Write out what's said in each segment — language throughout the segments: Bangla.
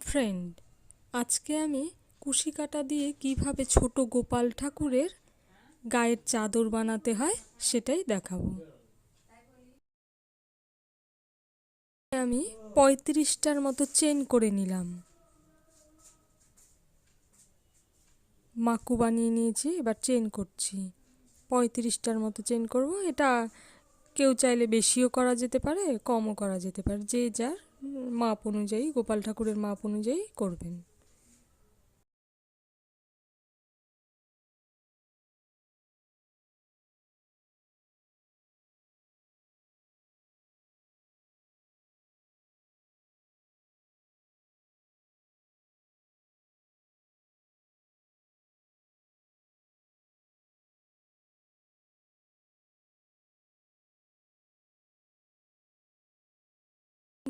ফ্রেন্ড আজকে আমি কুশি কাটা দিয়ে কীভাবে ছোট গোপাল ঠাকুরের গায়ের চাদর বানাতে হয় সেটাই দেখাবো। আমি পঁয়ত্রিশটার মতো চেন করে নিলাম। মাকু বানিয়ে নিয়েছি, এবার চেন করছি। পঁয়ত্রিশটার মতো চেন করব। এটা কেউ চাইলে বেশিও করা যেতে পারে, কমও করা যেতে পারে, যে যার মাপ অনুযায়ী গোপাল ঠাকুরের মাপ অনুযায়ী করবেন।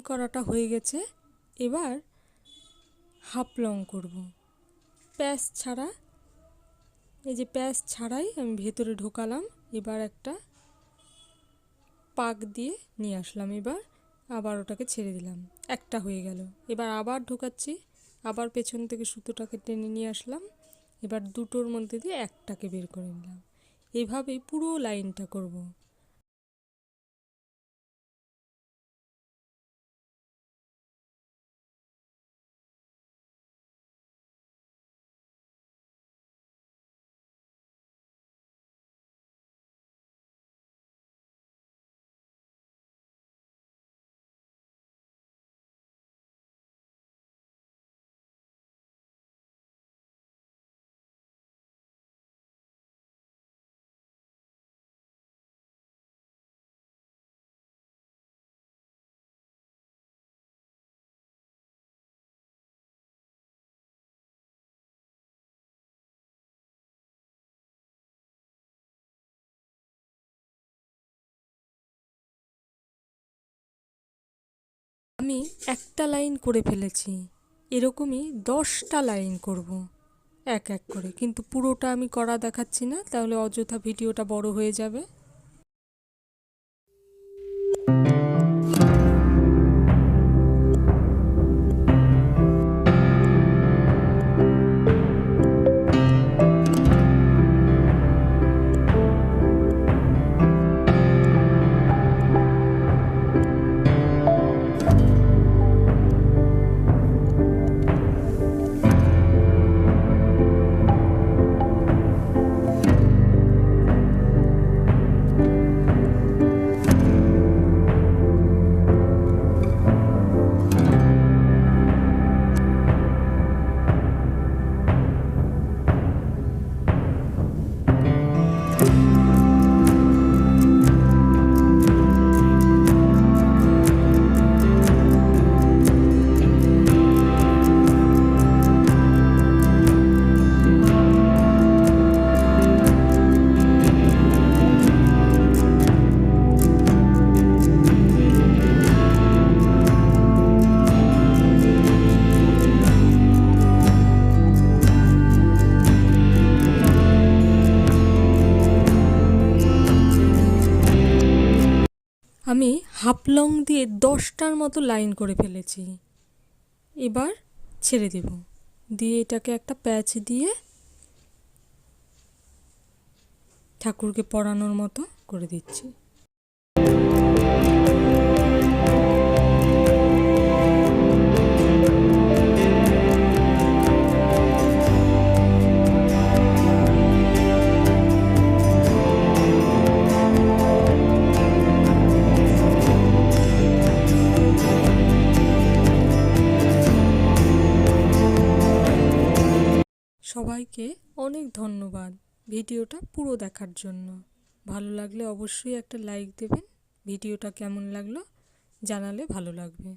করাটা হয়ে গেছে, এবার হাফ লং করব। প্যাঁচ ছাড়া, এই যে প্যাঁচ ছাড়াই আমি ভেতরে ঢোকালাম, এবার একটা পাক দিয়ে নিয়ে আসলাম, এবার আবার ওটাকে ছেড়ে দিলাম, একটা হয়ে গেল। এবার আবার ঢোকাচ্ছি, আবার পেছন থেকে সুতোটাকে টেনে নিয়ে আসলাম, এবার দুটোর মধ্যে দিয়ে একটাকে বের করে নিলাম। এভাবেই পুরো লাইনটা করব। একটা লাইন করে ফেলেছি। এরকমই দশটা লাইন করব। এক এক করে। কিন্তু পুরোটা আমি করা দেখাচ্ছি না, তাহলে অযথা ভিডিওটা বড় হয়ে যাবে। আমি হাফ লং দিয়ে দশটার মতো লাইন করে ফেলেছি। এবার ছেড়ে দেব। দিয়ে এটাকে একটা প্যাচ দিয়ে ঠাকুরকে পড়ানোর মতো করে দিচ্ছি। সবাইকে অনেক ধন্যবাদ ভিডিওটা পুরো দেখার জন্য। ভালো লাগলে অবশ্যই একটা লাইক দেবেন। ভিডিওটা কেমন লাগল জানালে ভালো লাগবে।